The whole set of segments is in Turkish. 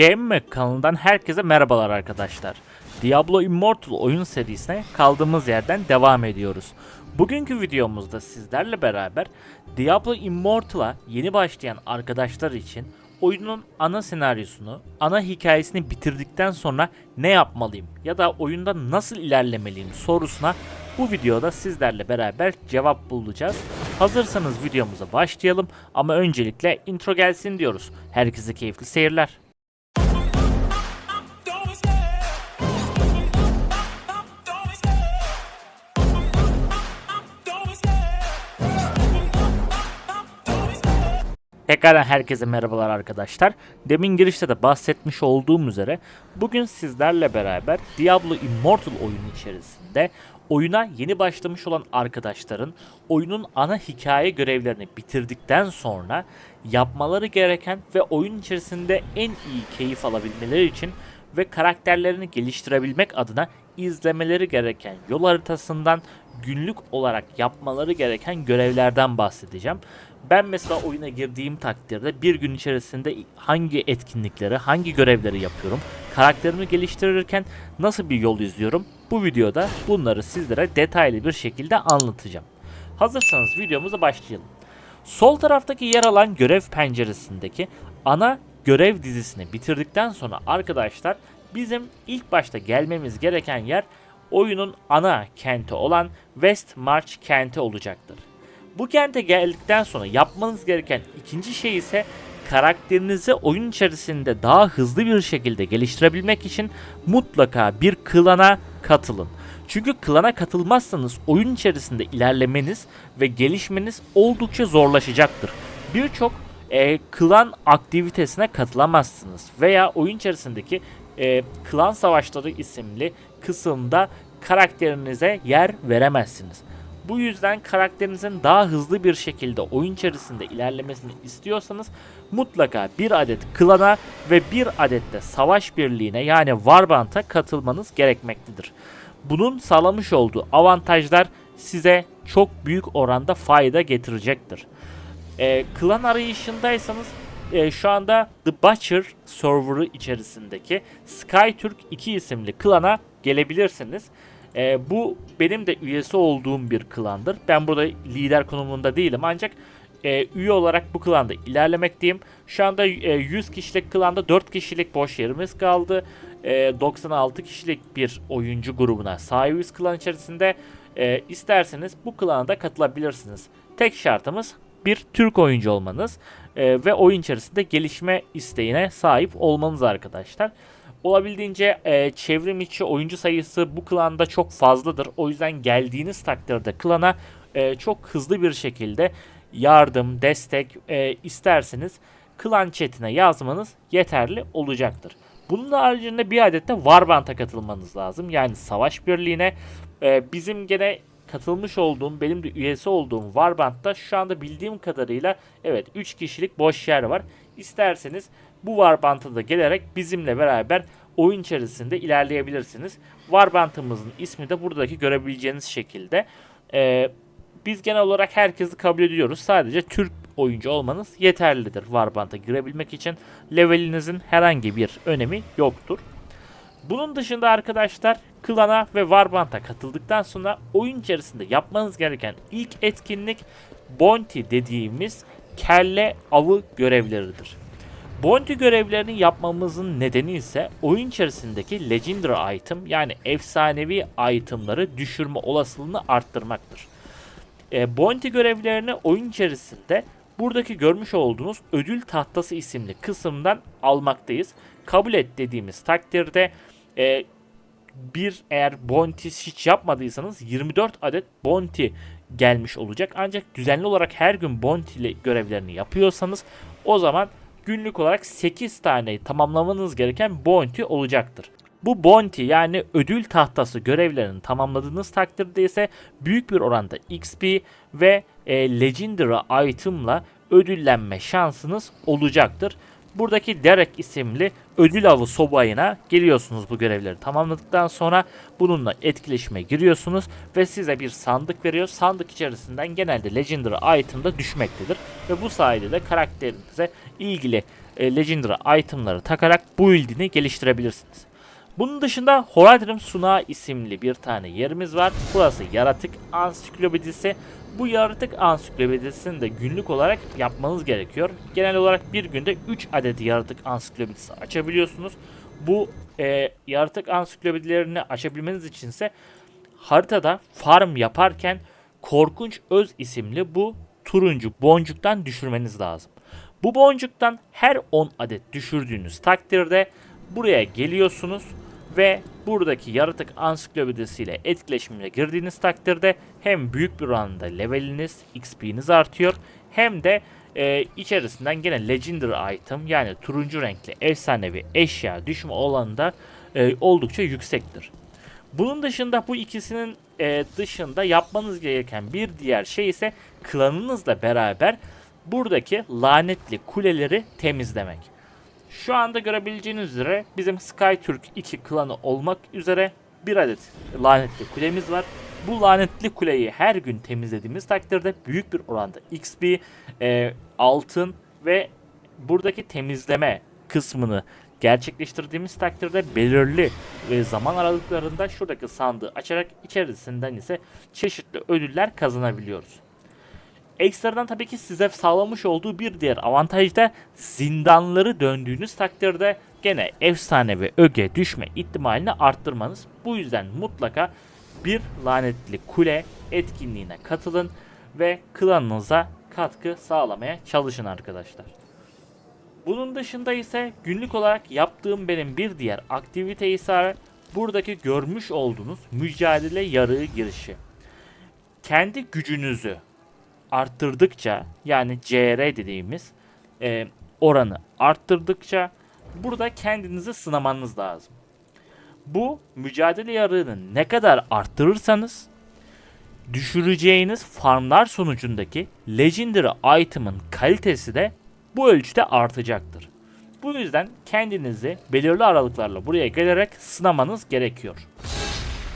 Game kanalından herkese merhabalar arkadaşlar. Diablo Immortal oyun serisine kaldığımız yerden devam ediyoruz. Bugünkü videomuzda sizlerle beraber Diablo Immortal'a yeni başlayan arkadaşlar için oyunun ana senaryosunu, ana hikayesini bitirdikten sonra ne yapmalıyım ya da oyunda nasıl ilerlemeliyim sorusuna bu videoda sizlerle beraber cevap bulacağız. Hazırsanız videomuza başlayalım ama öncelikle intro gelsin diyoruz. Herkese keyifli seyirler. Tekrardan herkese merhabalar arkadaşlar. Demin girişte de bahsetmiş olduğum üzere bugün sizlerle beraber Diablo Immortal oyunu içerisinde oyuna yeni başlamış olan arkadaşların oyunun ana hikaye görevlerini bitirdikten sonra yapmaları gereken ve oyun içerisinde en iyi keyif alabilmeleri için ve karakterlerini geliştirebilmek adına izlemeleri gereken yol haritasından günlük olarak yapmaları gereken görevlerden bahsedeceğim. Ben mesela oyuna girdiğim takdirde bir gün içerisinde hangi etkinlikleri, hangi görevleri yapıyorum, karakterimi geliştirirken nasıl bir yol izliyorum, bu videoda bunları sizlere detaylı bir şekilde anlatacağım. Hazırsanız videomuza başlayalım. Sol taraftaki yer alan görev penceresindeki ana görev dizisini bitirdikten sonra arkadaşlar bizim ilk başta gelmemiz gereken yer oyunun ana kenti olan West March kenti olacaktır. Bu kente geldikten sonra yapmanız gereken ikinci şey ise karakterinizi oyun içerisinde daha hızlı bir şekilde geliştirebilmek için mutlaka bir klana katılın. Çünkü klana katılmazsanız oyun içerisinde ilerlemeniz ve gelişmeniz oldukça zorlaşacaktır. Birçok e, klan aktivitesine katılamazsınız veya oyun içerisindeki e, klan savaşları isimli kısımda karakterinize yer veremezsiniz. Bu yüzden karakterinizin daha hızlı bir şekilde oyun içerisinde ilerlemesini istiyorsanız mutlaka bir adet klana ve bir adet de savaş birliğine yani Warband'a katılmanız gerekmektedir. Bunun sağlamış olduğu avantajlar size çok büyük oranda fayda getirecektir. E, klan arayışındaysanız e, şu anda The Butcher serverı içerisindeki SkyTürk 2 isimli klana gelebilirsiniz. E, bu benim de üyesi olduğum bir klandır. Ben burada lider konumunda değilim ancak e, üye olarak bu klanda ilerlemekteyim. Şu anda e, 100 kişilik klanda 4 kişilik boş yerimiz kaldı. E, 96 kişilik bir oyuncu grubuna sahibiz klan içerisinde. E, isterseniz bu klana da katılabilirsiniz. Tek şartımız bir Türk oyuncu olmanız e, ve oyun içerisinde gelişme isteğine sahip olmanız arkadaşlar. Olabildiğince e, çevrim içi oyuncu sayısı bu klanda çok fazladır. O yüzden geldiğiniz takdirde klana e, çok hızlı bir şekilde yardım, destek e, isterseniz klan chatine yazmanız yeterli olacaktır. Bunun haricinde bir adet de Warband'a katılmanız lazım. Yani savaş birliğine e, bizim gene katılmış olduğum, benim de üyesi olduğum Warband'da şu anda bildiğim kadarıyla evet 3 kişilik boş yer var. İsterseniz bu Warband'a da gelerek bizimle beraber oyun içerisinde ilerleyebilirsiniz. Warband'ımızın ismi de buradaki görebileceğiniz şekilde. Ee, biz genel olarak herkesi kabul ediyoruz. Sadece Türk oyuncu olmanız yeterlidir Warband'a girebilmek için. Levelinizin herhangi bir önemi yoktur. Bunun dışında arkadaşlar klana ve Warband'a katıldıktan sonra oyun içerisinde yapmanız gereken ilk etkinlik Bounty dediğimiz kelle avı görevleridir. Bounty görevlerini yapmamızın nedeni ise oyun içerisindeki Legendary item yani efsanevi itemları düşürme olasılığını arttırmaktır. E, bounty görevlerini oyun içerisinde buradaki görmüş olduğunuz ödül tahtası isimli kısımdan almaktayız. Kabul et dediğimiz takdirde e, bir eğer bounty hiç yapmadıysanız 24 adet bounty gelmiş olacak. Ancak düzenli olarak her gün bounty görevlerini yapıyorsanız o zaman günlük olarak 8 tane tamamlamanız gereken bounty olacaktır. Bu bounty yani ödül tahtası görevlerini tamamladığınız takdirde ise büyük bir oranda XP ve e, Legendary item'la ödüllenme şansınız olacaktır. Buradaki Derek isimli ödül avı sobayına giriyorsunuz bu görevleri tamamladıktan sonra bununla etkileşime giriyorsunuz ve size bir sandık veriyor. Sandık içerisinden genelde Legendary item da düşmektedir ve bu sayede de karakterinize ilgili e, Legendary itemları takarak build'ini geliştirebilirsiniz. Bunun dışında Horadrim Sunağı isimli bir tane yerimiz var. Burası yaratık ansiklopedisi. Bu yaratık ansiklopedisini de günlük olarak yapmanız gerekiyor. Genel olarak bir günde 3 adet yaratık ansiklopedisi açabiliyorsunuz. Bu e, yaratık ansiklopedilerini açabilmeniz içinse haritada farm yaparken Korkunç Öz isimli bu turuncu boncuktan düşürmeniz lazım. Bu boncuktan her 10 adet düşürdüğünüz takdirde buraya geliyorsunuz ve buradaki yaratık ansiklopedisiyle etkileşimine girdiğiniz takdirde hem büyük bir oranda leveliniz, XP'niz artıyor hem de e, içerisinden gene legendary item yani turuncu renkli efsanevi eşya düşme olanı da e, oldukça yüksektir. Bunun dışında bu ikisinin e, dışında yapmanız gereken bir diğer şey ise klanınızla beraber buradaki lanetli kuleleri temizlemek. Şu anda görebileceğiniz üzere bizim SkyTürk 2 klanı olmak üzere bir adet lanetli kulemiz var. Bu lanetli kuleyi her gün temizlediğimiz takdirde büyük bir oranda XP, e, altın ve buradaki temizleme kısmını gerçekleştirdiğimiz takdirde belirli e, zaman aralıklarında şuradaki sandığı açarak içerisinden ise çeşitli ödüller kazanabiliyoruz. Ekstradan tabii ki size sağlamış olduğu bir diğer avantaj da zindanları döndüğünüz takdirde gene efsane ve öge düşme ihtimalini arttırmanız. Bu yüzden mutlaka bir lanetli kule etkinliğine katılın ve klanınıza katkı sağlamaya çalışın arkadaşlar. Bunun dışında ise günlük olarak yaptığım benim bir diğer aktivite ise buradaki görmüş olduğunuz mücadele yarığı girişi. Kendi gücünüzü arttırdıkça yani CR dediğimiz e, oranı arttırdıkça burada kendinizi sınamanız lazım. Bu mücadele yarığını ne kadar arttırırsanız düşüreceğiniz farmlar sonucundaki legendary item'ın kalitesi de bu ölçüde artacaktır. Bu yüzden kendinizi belirli aralıklarla buraya gelerek sınamanız gerekiyor.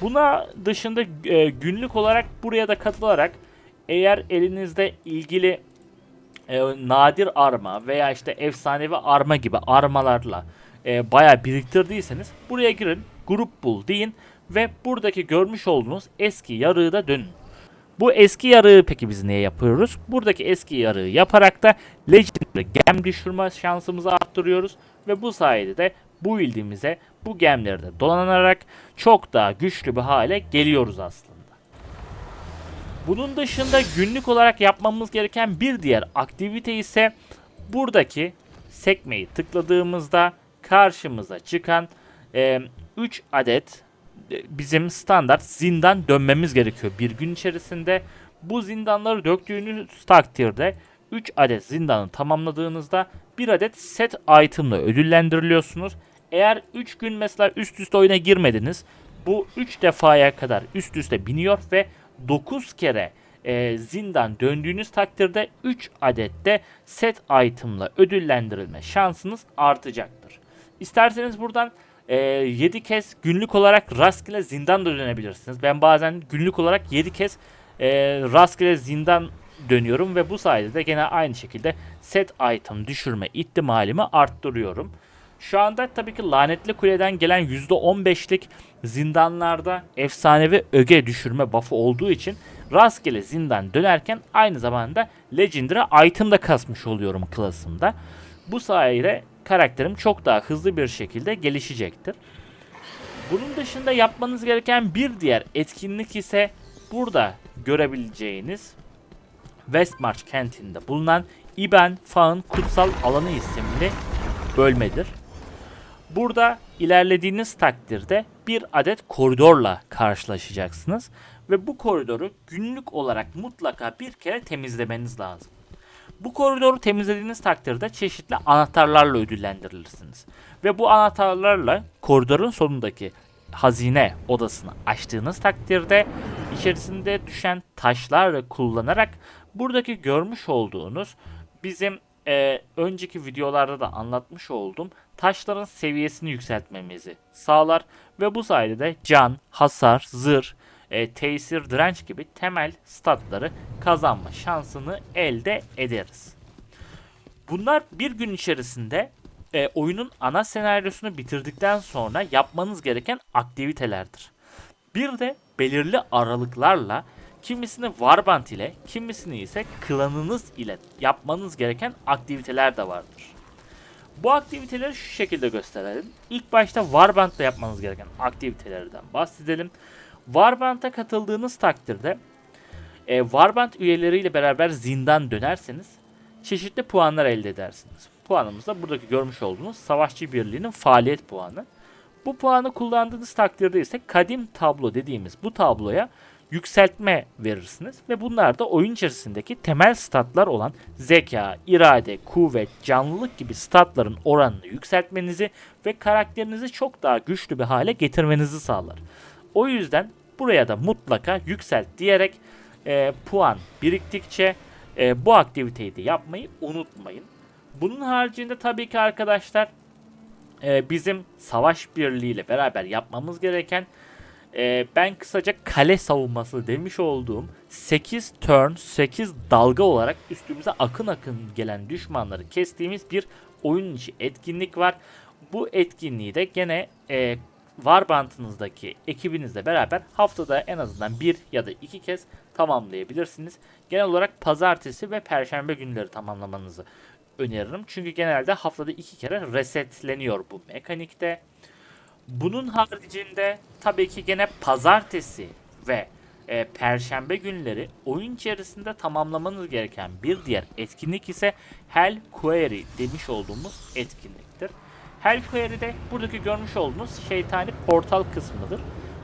Buna dışında e, günlük olarak buraya da katılarak eğer elinizde ilgili e, nadir arma veya işte efsanevi arma gibi armalarla e, bayağı biriktirdiyseniz buraya girin, grup bul deyin ve buradaki görmüş olduğunuz eski yarığı da dönün. Bu eski yarığı peki biz niye yapıyoruz? Buradaki eski yarığı yaparak da Legendary gem düşürme şansımızı arttırıyoruz ve bu sayede de bu build'imize bu gemleri de dolanarak çok daha güçlü bir hale geliyoruz aslında. Bunun dışında günlük olarak yapmamız gereken bir diğer aktivite ise buradaki sekmeyi tıkladığımızda karşımıza çıkan 3 adet e, bizim standart zindan dönmemiz gerekiyor bir gün içerisinde. Bu zindanları döktüğünüz takdirde 3 adet zindanı tamamladığınızda bir adet set item'la ödüllendiriliyorsunuz. Eğer 3 gün mesela üst üste oyuna girmediniz bu 3 defaya kadar üst üste biniyor ve 9 kere e, zindan döndüğünüz takdirde 3 adette set item'la ödüllendirilme şansınız artacaktır. İsterseniz buradan e, 7 kez günlük olarak rastgele zindan da dönebilirsiniz. Ben bazen günlük olarak 7 kez e, rastgele zindan dönüyorum ve bu sayede de gene aynı şekilde set item düşürme ihtimalimi arttırıyorum. Şu anda tabii ki lanetli kuleden gelen %15'lik zindanlarda efsanevi öge düşürme buff'ı olduğu için rastgele zindan dönerken aynı zamanda legendary item da kasmış oluyorum klasımda. Bu sayede karakterim çok daha hızlı bir şekilde gelişecektir. Bunun dışında yapmanız gereken bir diğer etkinlik ise burada görebileceğiniz Westmarch kentinde bulunan İben Fağ'ın Kutsal Alanı isimli bölmedir. Burada ilerlediğiniz takdirde bir adet koridorla karşılaşacaksınız ve bu koridoru günlük olarak mutlaka bir kere temizlemeniz lazım. Bu koridoru temizlediğiniz takdirde çeşitli anahtarlarla ödüllendirilirsiniz. Ve bu anahtarlarla koridorun sonundaki hazine odasını açtığınız takdirde içerisinde düşen taşlarla kullanarak buradaki görmüş olduğunuz bizim e, önceki videolarda da anlatmış olduğum taşların seviyesini yükseltmemizi sağlar ve bu sayede de can, hasar, zırh, e, tesir, direnç gibi temel statları kazanma şansını elde ederiz. Bunlar bir gün içerisinde e, oyunun ana senaryosunu bitirdikten sonra yapmanız gereken aktivitelerdir. Bir de belirli aralıklarla kimisini Warband ile kimisini ise klanınız ile yapmanız gereken aktiviteler de vardır. Bu aktiviteleri şu şekilde gösterelim. İlk başta Warband'da yapmanız gereken aktivitelerden bahsedelim. Warband'a katıldığınız takdirde e, Warband üyeleriyle beraber zindan dönerseniz çeşitli puanlar elde edersiniz. Puanımız da buradaki görmüş olduğunuz Savaşçı Birliği'nin faaliyet puanı. Bu puanı kullandığınız takdirde ise kadim tablo dediğimiz bu tabloya yükseltme verirsiniz ve bunlar da oyun içerisindeki temel statlar olan zeka, irade, kuvvet, canlılık gibi statların oranını yükseltmenizi ve karakterinizi çok daha güçlü bir hale getirmenizi sağlar. O yüzden buraya da mutlaka yükselt diyerek e, puan biriktikçe e, bu aktiviteyi de yapmayı unutmayın. Bunun haricinde tabii ki arkadaşlar e, bizim savaş birliği ile beraber yapmamız gereken e, ben kısaca kale savunması demiş olduğum 8 turn 8 dalga olarak üstümüze akın akın gelen düşmanları kestiğimiz bir oyun içi etkinlik var. Bu etkinliği de gene e, Warband'ınızdaki ekibinizle beraber haftada en azından bir ya da iki kez tamamlayabilirsiniz. Genel olarak pazartesi ve perşembe günleri tamamlamanızı öneririm. Çünkü genelde haftada iki kere resetleniyor bu mekanikte. Bunun haricinde tabii ki gene pazartesi ve e, perşembe günleri oyun içerisinde tamamlamanız gereken bir diğer etkinlik ise Hell Query demiş olduğumuz etkinliktir. Hell Query'de buradaki görmüş olduğunuz şeytani portal kısmıdır.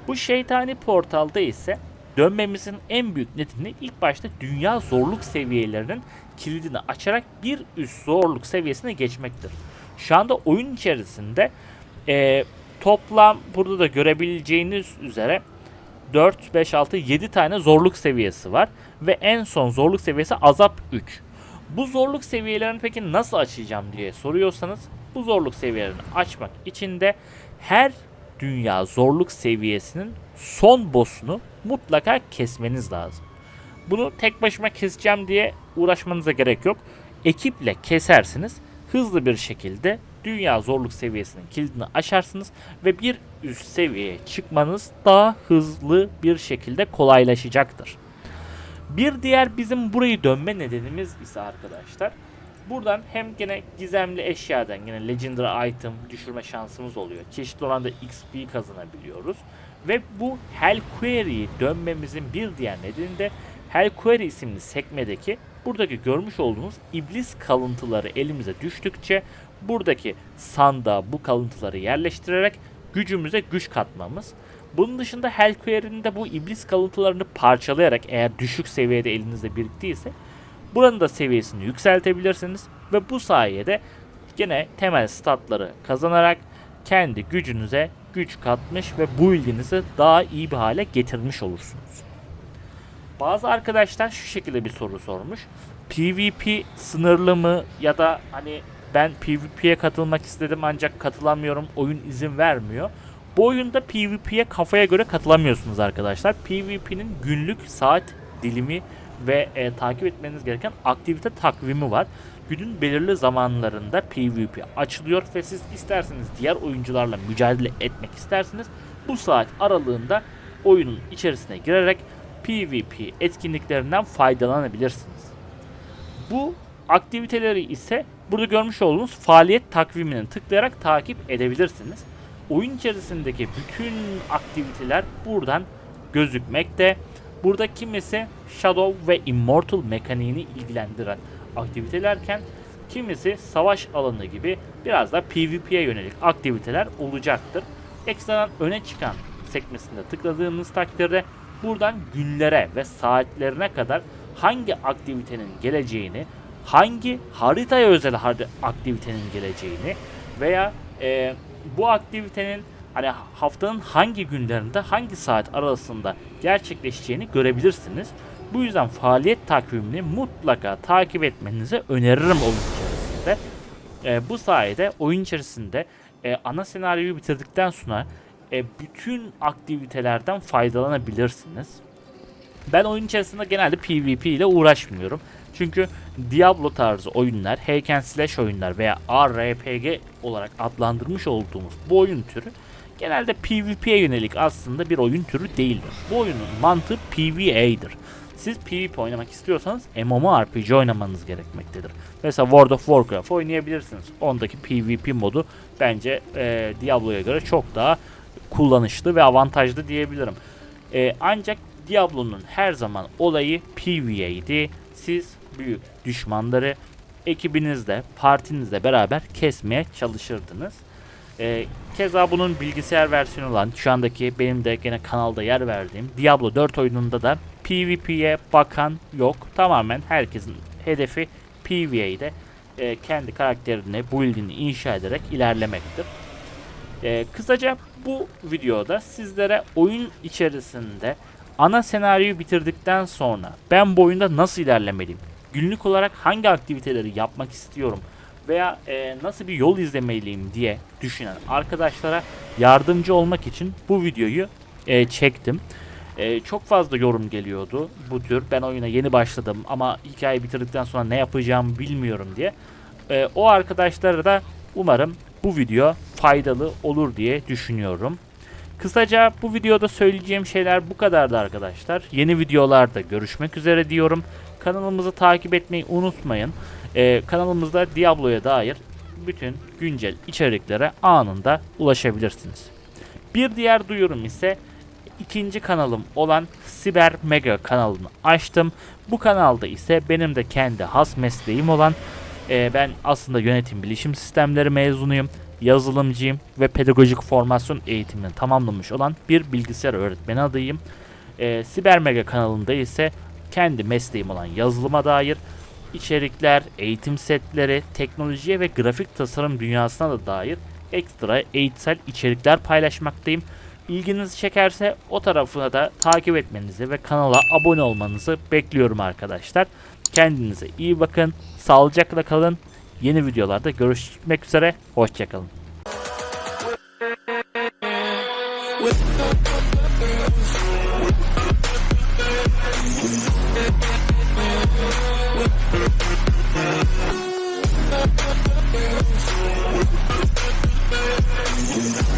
Bu şeytani portalda ise dönmemizin en büyük nedeni ilk başta dünya zorluk seviyelerinin kilidini açarak bir üst zorluk seviyesine geçmektir. Şu anda oyun içerisinde e, toplam burada da görebileceğiniz üzere 4, 5, 6, 7 tane zorluk seviyesi var. Ve en son zorluk seviyesi azap 3. Bu zorluk seviyelerini peki nasıl açacağım diye soruyorsanız bu zorluk seviyelerini açmak için de her dünya zorluk seviyesinin son boss'unu mutlaka kesmeniz lazım. Bunu tek başıma keseceğim diye uğraşmanıza gerek yok. Ekiple kesersiniz. Hızlı bir şekilde dünya zorluk seviyesinin kilidini açarsınız ve bir üst seviyeye çıkmanız daha hızlı bir şekilde kolaylaşacaktır. Bir diğer bizim burayı dönme nedenimiz ise arkadaşlar buradan hem gene gizemli eşyadan gene legendary item düşürme şansımız oluyor. Çeşitli oranda XP kazanabiliyoruz. Ve bu Hell Query'yi dönmemizin bir diğer nedeni de Hell Query isimli sekmedeki buradaki görmüş olduğunuz iblis kalıntıları elimize düştükçe buradaki sandığa bu kalıntıları yerleştirerek gücümüze güç katmamız. Bunun dışında Hell Query'nin de bu iblis kalıntılarını parçalayarak eğer düşük seviyede elinizde biriktiyse buranın da seviyesini yükseltebilirsiniz ve bu sayede gene temel statları kazanarak kendi gücünüze güç katmış ve bu ilginizi daha iyi bir hale getirmiş olursunuz. Bazı arkadaşlar şu şekilde bir soru sormuş. PvP sınırlı mı ya da hani ben PvP'ye katılmak istedim ancak katılamıyorum oyun izin vermiyor. Bu oyunda PvP'ye kafaya göre katılamıyorsunuz arkadaşlar. PvP'nin günlük saat dilimi ve e, takip etmeniz gereken aktivite takvimi var. Günün belirli zamanlarında PvP açılıyor ve siz isterseniz diğer oyuncularla mücadele etmek isterseniz bu saat aralığında oyunun içerisine girerek PvP etkinliklerinden faydalanabilirsiniz. Bu aktiviteleri ise burada görmüş olduğunuz faaliyet takvimini tıklayarak takip edebilirsiniz. Oyun içerisindeki bütün aktiviteler buradan gözükmekte. Burada kimisi Shadow ve Immortal mekaniğini ilgilendiren aktivitelerken kimisi savaş alanı gibi biraz da PvP'ye yönelik aktiviteler olacaktır. Ekstradan öne çıkan sekmesinde tıkladığınız takdirde buradan günlere ve saatlerine kadar hangi aktivitenin geleceğini, hangi haritaya özel aktivitenin geleceğini veya e, bu aktivitenin hani haftanın hangi günlerinde hangi saat arasında gerçekleşeceğini görebilirsiniz. Bu yüzden faaliyet takvimini mutlaka takip etmenizi öneririm oyun içerisinde. E, bu sayede oyun içerisinde e, ana senaryoyu bitirdikten sonra e, bütün aktivitelerden faydalanabilirsiniz. Ben oyun içerisinde genelde PvP ile uğraşmıyorum. Çünkü Diablo tarzı oyunlar, hack and slash oyunlar veya RPG olarak adlandırmış olduğumuz bu oyun türü genelde PvP'ye yönelik aslında bir oyun türü değildir. Bu oyunun mantığı PvA'dır. Siz PvP oynamak istiyorsanız MMORPG oynamanız gerekmektedir. Mesela World of Warcraft oynayabilirsiniz. Ondaki PvP modu bence e, Diablo'ya göre çok daha kullanışlı ve avantajlı diyebilirim. E, ancak Diablo'nun her zaman olayı PvE'ydi. Siz büyük düşmanları ekibinizle, partinizle beraber kesmeye çalışırdınız. E, keza bunun bilgisayar versiyonu olan şu andaki benim de gene kanalda yer verdiğim Diablo 4 oyununda da PvP'ye bakan yok. Tamamen herkesin hedefi PvE'de e, kendi karakterini, build'ini inşa ederek ilerlemektir. E, kısaca bu videoda sizlere oyun içerisinde ana senaryoyu bitirdikten sonra ben bu oyunda nasıl ilerlemeliyim? Günlük olarak hangi aktiviteleri yapmak istiyorum? Veya e, nasıl bir yol izlemeliyim diye düşünen arkadaşlara yardımcı olmak için bu videoyu e, çektim. E, çok fazla yorum geliyordu bu tür. Ben oyuna yeni başladım ama hikayeyi bitirdikten sonra ne yapacağımı bilmiyorum diye. E, o arkadaşlara da umarım bu video faydalı olur diye düşünüyorum. Kısaca bu videoda söyleyeceğim şeyler bu kadardı arkadaşlar. Yeni videolarda görüşmek üzere diyorum. Kanalımızı takip etmeyi unutmayın. Ee, kanalımızda Diablo'ya dair bütün güncel içeriklere anında ulaşabilirsiniz. Bir diğer duyurum ise ikinci kanalım olan Siber Mega kanalını açtım. Bu kanalda ise benim de kendi has mesleğim olan e, ben aslında yönetim bilişim sistemleri mezunuyum. Yazılımcıyım ve pedagojik formasyon eğitimini tamamlamış olan bir bilgisayar öğretmeni adayım. E, Siber Mega kanalında ise kendi mesleğim olan yazılıma dair içerikler, eğitim setleri, teknolojiye ve grafik tasarım dünyasına da dair ekstra eğitsel içerikler paylaşmaktayım. İlginizi çekerse o tarafına da takip etmenizi ve kanala abone olmanızı bekliyorum arkadaşlar. Kendinize iyi bakın, sağlıcakla kalın. Yeni videolarda görüşmek üzere. Hoşçakalın. Thank.